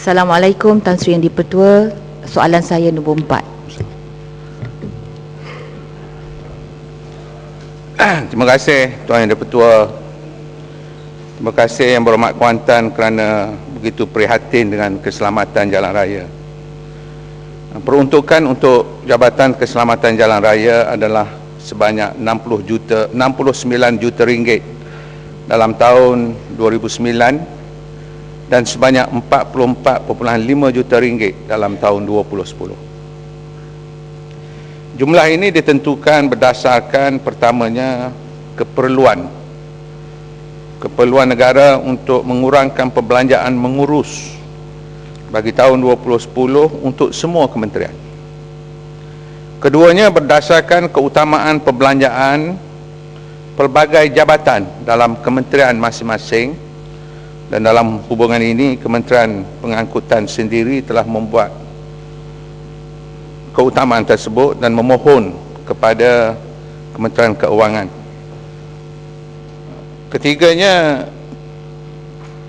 Assalamualaikum Tan Sri Yang Dipertua. Soalan saya nombor empat. Terima kasih Tuan Yang Dipertua. Terima kasih Yang Berhormat Kuantan kerana begitu prihatin dengan keselamatan jalan raya. Peruntukan untuk Jabatan Keselamatan Jalan Raya adalah sebanyak 60 juta 69 juta ringgit dalam tahun 2009 dan sebanyak 44.5 juta ringgit dalam tahun 2010. Jumlah ini ditentukan berdasarkan pertamanya keperluan keperluan negara untuk mengurangkan perbelanjaan mengurus bagi tahun 2010 untuk semua kementerian. Keduanya berdasarkan keutamaan perbelanjaan pelbagai jabatan dalam kementerian masing-masing dan dalam hubungan ini Kementerian Pengangkutan sendiri telah membuat keutamaan tersebut dan memohon kepada Kementerian Keuangan. Ketiganya,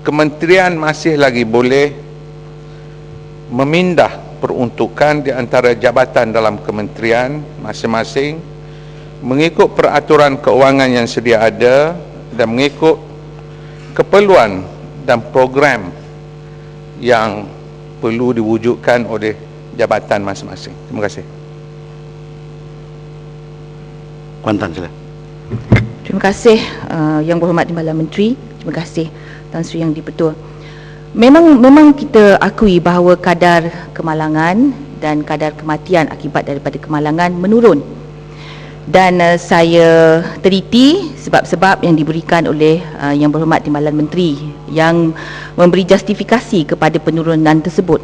kementerian masih lagi boleh memindah peruntukan di antara jabatan dalam kementerian masing-masing mengikut peraturan keuangan yang sedia ada dan mengikut keperluan dan program yang perlu diwujudkan oleh jabatan masing-masing. Terima kasih. Kuantan sila. Terima kasih uh, Yang Berhormat Timbalan Menteri. Terima kasih Tan Sri Yang Dipertua. Memang memang kita akui bahawa kadar kemalangan dan kadar kematian akibat daripada kemalangan menurun. Dan uh, saya teliti sebab-sebab yang diberikan oleh uh, Yang Berhormat Timbalan Menteri yang memberi justifikasi kepada penurunan tersebut.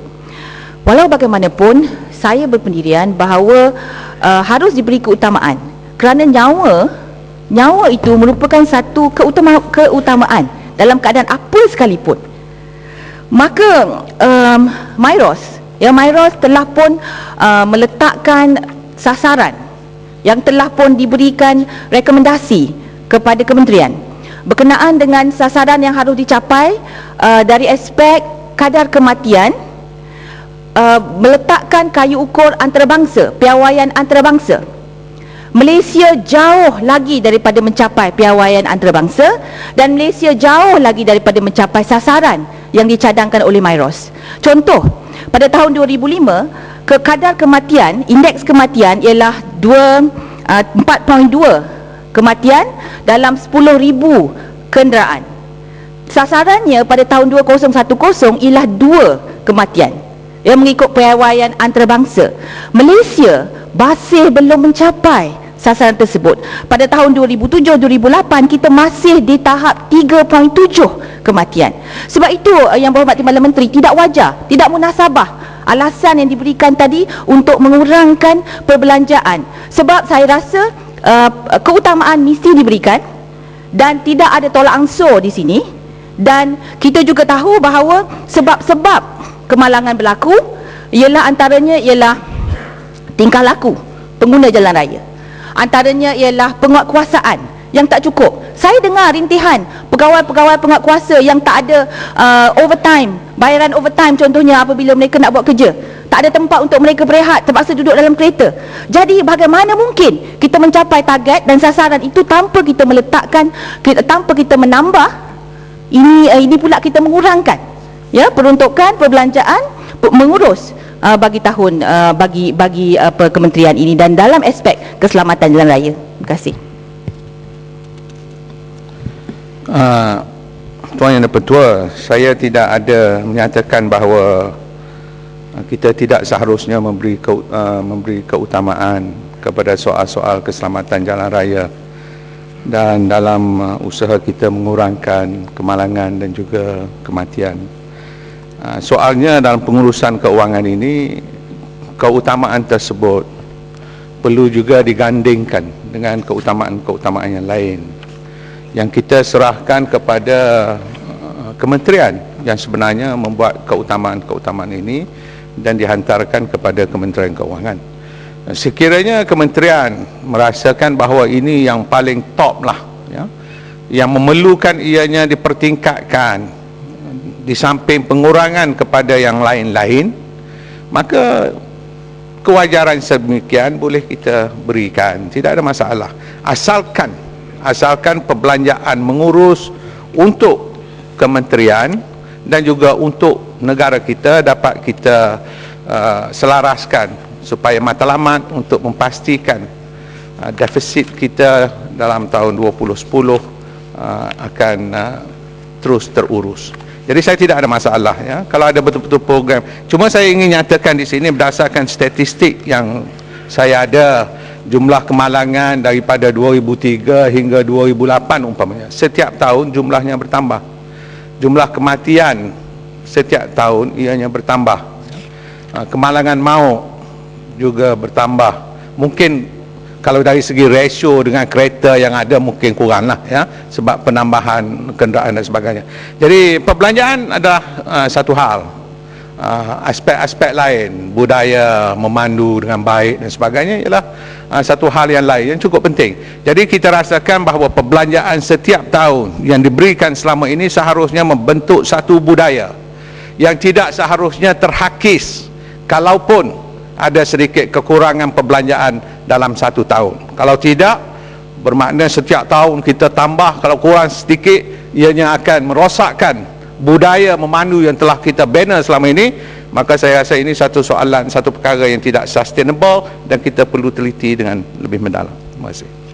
Walau bagaimanapun, saya berpendirian bahawa uh, harus diberi keutamaan kerana nyawa nyawa itu merupakan satu keutama, keutamaan dalam keadaan apa sekalipun. Maka um, Myros, ya Myros telah pun uh, meletakkan sasaran yang telah pun diberikan rekomendasi kepada kementerian berkenaan dengan sasaran yang harus dicapai uh, dari aspek kadar kematian uh, meletakkan kayu ukur antarabangsa, piawaian antarabangsa. Malaysia jauh lagi daripada mencapai piawaian antarabangsa dan Malaysia jauh lagi daripada mencapai sasaran yang dicadangkan oleh Myros. Contoh, pada tahun 2005, ke kadar kematian, indeks kematian ialah 2 uh, 4.2 kematian dalam 10,000 kenderaan. Sasarannya pada tahun 2010 ialah 2 kematian yang mengikut piawaian antarabangsa. Malaysia masih belum mencapai sasaran tersebut. Pada tahun 2007-2008 kita masih di tahap 3.7 kematian. Sebab itu eh, yang berhormat Timbalan Menteri tidak wajar, tidak munasabah alasan yang diberikan tadi untuk mengurangkan perbelanjaan. Sebab saya rasa uh, keutamaan mesti diberikan dan tidak ada tolak ansur di sini. Dan kita juga tahu bahawa sebab-sebab kemalangan berlaku ialah antaranya ialah tingkah laku pengguna jalan raya. Antaranya ialah penguatkuasaan yang tak cukup saya dengar rintihan pegawai-pegawai penguatkuasa yang tak ada uh, overtime bayaran overtime contohnya apabila mereka nak buat kerja tak ada tempat untuk mereka berehat terpaksa duduk dalam kereta jadi bagaimana mungkin kita mencapai target dan sasaran itu tanpa kita meletakkan tanpa kita menambah ini uh, ini pula kita mengurangkan ya peruntukan perbelanjaan mengurus uh, bagi tahun uh, bagi bagi apa kementerian ini dan dalam aspek keselamatan jalan raya. Terima kasih. Uh, Tuan Yang Dipertua, saya tidak ada menyatakan bahawa uh, kita tidak seharusnya memberi ke, uh, memberi keutamaan kepada soal-soal keselamatan jalan raya dan dalam uh, usaha kita mengurangkan kemalangan dan juga kematian. Uh, soalnya dalam pengurusan keuangan ini keutamaan tersebut perlu juga digandingkan dengan keutamaan-keutamaan yang lain yang kita serahkan kepada uh, kementerian yang sebenarnya membuat keutamaan-keutamaan ini dan dihantarkan kepada Kementerian Keuangan. Sekiranya kementerian merasakan bahawa ini yang paling top lah ya, yang memerlukan ianya dipertingkatkan di samping pengurangan kepada yang lain-lain maka kewajaran sedemikian boleh kita berikan tidak ada masalah asalkan asalkan perbelanjaan mengurus untuk kementerian dan juga untuk negara kita dapat kita uh, selaraskan supaya matlamat untuk memastikan uh, defisit kita dalam tahun 2010 uh, akan uh, terus terurus. Jadi saya tidak ada masalah ya kalau ada betul-betul program. Cuma saya ingin nyatakan di sini berdasarkan statistik yang saya ada jumlah kemalangan daripada 2003 hingga 2008 umpamanya. Setiap tahun jumlahnya bertambah. Jumlah kematian setiap tahun ianya bertambah. Ha, kemalangan maut juga bertambah. Mungkin kalau dari segi rasio dengan kereta yang ada mungkin kurang lah ya sebab penambahan kenderaan dan sebagainya jadi perbelanjaan adalah uh, satu hal aspek-aspek lain. Budaya memandu dengan baik dan sebagainya ialah uh, satu hal yang lain yang cukup penting. Jadi kita rasakan bahawa perbelanjaan setiap tahun yang diberikan selama ini seharusnya membentuk satu budaya yang tidak seharusnya terhakis kalaupun ada sedikit kekurangan perbelanjaan dalam satu tahun. Kalau tidak, bermakna setiap tahun kita tambah, kalau kurang sedikit, ianya akan merosakkan budaya memandu yang telah kita bina selama ini, maka saya rasa ini satu soalan, satu perkara yang tidak sustainable dan kita perlu teliti dengan lebih mendalam. Terima kasih.